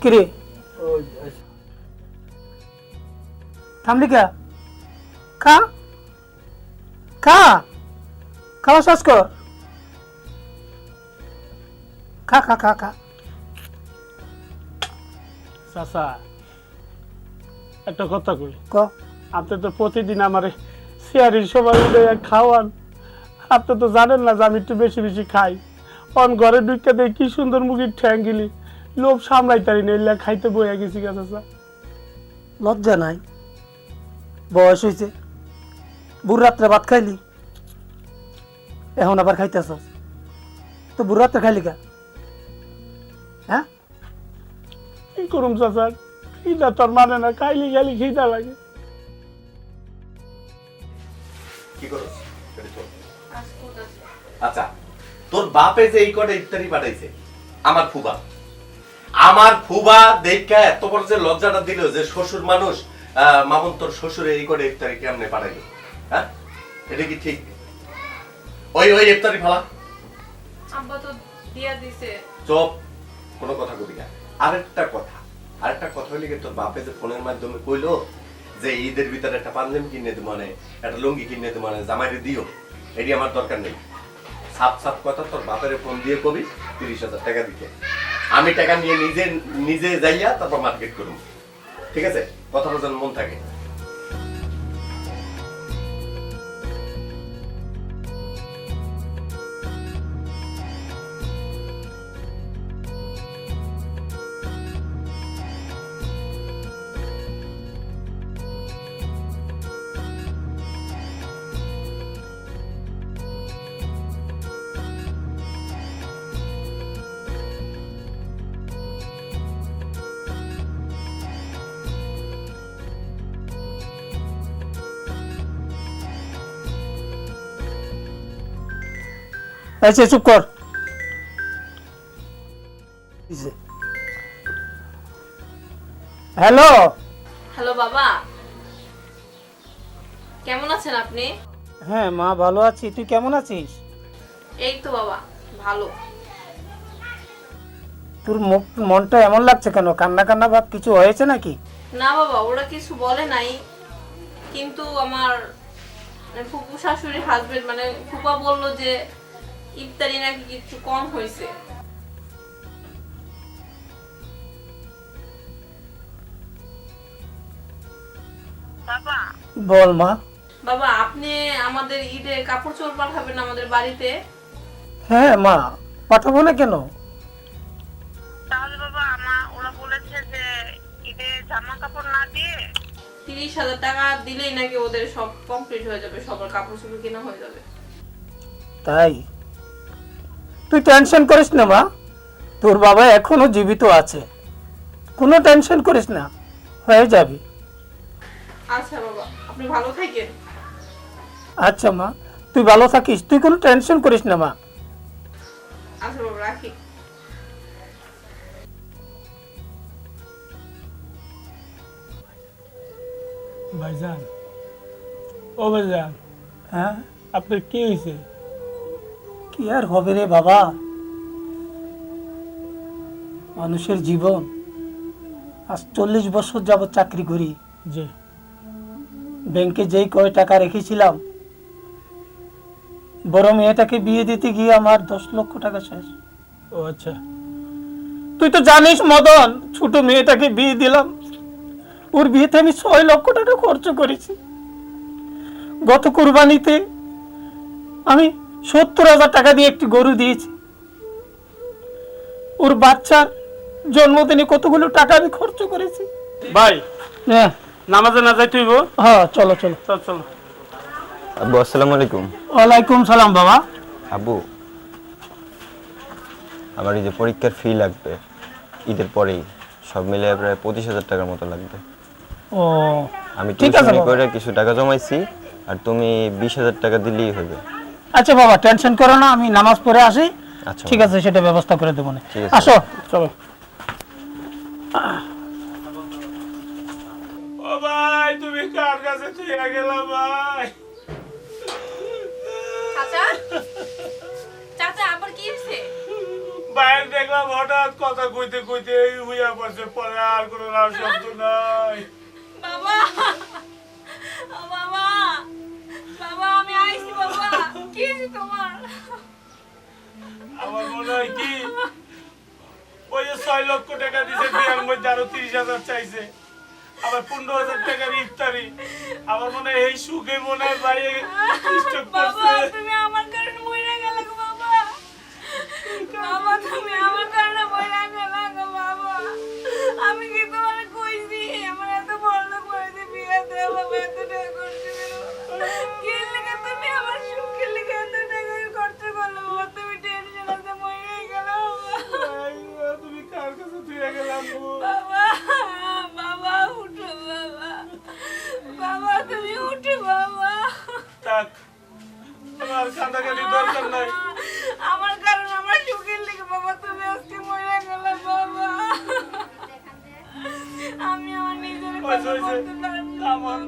কিরে? থামলি কে? খাওয়া শ্বাস কর। খা খা খা খা চাচা একটা কথা কই। ক? আপনি তো প্রতিদিন আমার চেয়ারের সবাই খাওয়ান। আপনি তো জানেন না যে আমি একটু বেশি বেশি খাই। অন ঘরে ঢুকে দেয় কি সুন্দর মুগির ঠ্যাং গিলি। লোভ সামলাই তারি না এলে খাইতে বইয়া গেছি গা চাচা। লজ্জা নাই। বয়স হয়েছে বুড় রাত্রে ভাত খাইলি। এখন আবার খাইতেছ। তো বুড় রাত্রে খাইলি কা হ্যাঁ? কি করুম চাচা? খিদা তোর মানে না খাইলি খাইলি খিদা লাগে। আচ্ছা তোর বাপে যে এই কটা ইফতারি পাঠাইছে আমার ফুবা। আমার ফুবা দেখা এত বড় যে লজ্জাটা দিল যে শ্বশুর মানুষ মামুন তোর শ্বশুরে এই কটা ইফতারি কেমনে পাঠাইলো হ্যাঁ? এটা কি ঠিক? ওই ওই ইফতারি ফালা। আব্বা তো দিয়া দিছে। চপ কোনো কথা কবি না। আরেকটা কথা আরেকটা কথা হইলে কি তোর বাপে যে ফোনের মাধ্যমে কইলো যে ঈদের ভিতরে একটা পাঞ্জাবি কিনে দেবো মানে একটা লুঙ্গি কিনে দেবো মানে জামাইরে দিও। এটি আমার দরকার নেই। সাপ সাপ কথা, তোর বাপের ফোন দিয়ে কবি, তিরিশ হাজার টাকা দিতে। আমি টাকা নিয়ে নিজে নিজে যাইয়া তারপর মার্কেট করুন ঠিক আছে? কথা বলছেন মন থাকে। আচ্ছা চুপ কর। হ্যালো? হ্যালো বাবা। কেমন আছেন আপনি? হ্যাঁ মা ভালো আছি। তুই কেমন আছিস? এই তো বাবা ভালো। তোর মুখ মনটা এমন লাগছে কেন? কান্না কান্না ভাব কিছু হয়েছে নাকি? না বাবা ওরা কিছু বলে নাই। কিন্তু আমার মানে ফুপু শাশুড়ি হাজবেন্ড মানে ফুপা বলল যে ইফতারি নাকি কিছু কম হয়েছে। বল মা। বাবা আপনি আমাদের ঈদে কাপড় চোপড় পাঠাবেন আমাদের বাড়িতে? হ্যাঁ মা। পাঠাবো না কেন? তাহলে বাবা আমার ওরা বলেছে যে ঈদে জামা কাপড় না দিয়ে তিরিশ হাজার টাকা দিলেই নাকি ওদের সব কমপ্লিট হয়ে যাবে সবার কাপড় চোপড় কেনা হয়ে যাবে। তাই? তুই টেনশন করিস না মা। তোর বাবা এখনও জীবিত আছে। কোনো টেনশন করিস না হয়ে যাবে। আচ্ছা বাবা আপনি ভালো থাকেন। আচ্ছা মা তুই ভালো থাকিস তুই কোনো টেনশন করিস না মা। আচ্ছা বাবা রাখি। ভাইজান ও ভাইজান হ্যাঁ? আপনার কি হয়েছে? কি আর হবে রে বাবা? মানুষের জীবন। আজ চল্লিশ বছর যাব চাকরি করি। যে ব্যাংকে যেই কয় টাকা রেখেছিলাম বড় মেয়েটাকে বিয়ে দিতে গিয়ে আমার দশ লক্ষ টাকা শেষ। ও আচ্ছা। তুই তো জানিস মদন ছোট মেয়েটাকে বিয়ে দিলাম। ওর বিয়েতে আমি ছয় লক্ষ টাকা খরচ করেছি। গত কুরবানিতে আমি সত্তর হাজার টাকা দিয়ে একটি গরু দিয়েছি। ওর বাচ্চার জন্মদিনে কতগুলো টাকা আমি খরচ করেছি? ভাই হ্যাঁ। নামাজে না যাই তুইব হ্যাঁ চলো চলো। চল চল। আব্বু আসসালামু আলাইকুম। ওয়ালাইকুম সালাম বাবা। আব্বু আমার এই যে পরীক্ষার ফি লাগবে ঈদের পরেই সব মিলে প্রায় পঁচিশ হাজার টাকার মতো লাগবে। ও আমি ঠিক আছে করে কিছু টাকা জমাইছি আর তুমি বিশ হাজার টাকা দিলেই হবে। আচ্ছা বাবা টেনশন করো না আমি নামাজ পড়ে আসি। ঠিক আছে সেটা ব্যবস্থা করে দেবো না। আসো চলো। ও ভাই তুমি কার কাছে ছুঁয়ে ভাই? বাইরে দেখলাম হঠাৎ কথা কইতে কইতে হইয়া পড়ছে পরে আর কোনো নাম আমি আমার মনে হয় কি? ওই যে ছয় লক্ষ টাকা দিছে বিয়ের মধ্যে আরও তিরিশ হাজার চাইছে। আবার পনেরো হাজার টাকার ইফতারি। আমার মনে হয় এই সুখে মনে হয় বাইরে স্টক করছে। তুমি আমার কারণে মরে গেল বাবা। বাবা তুমি আমার পয়সা হয়েছে আমার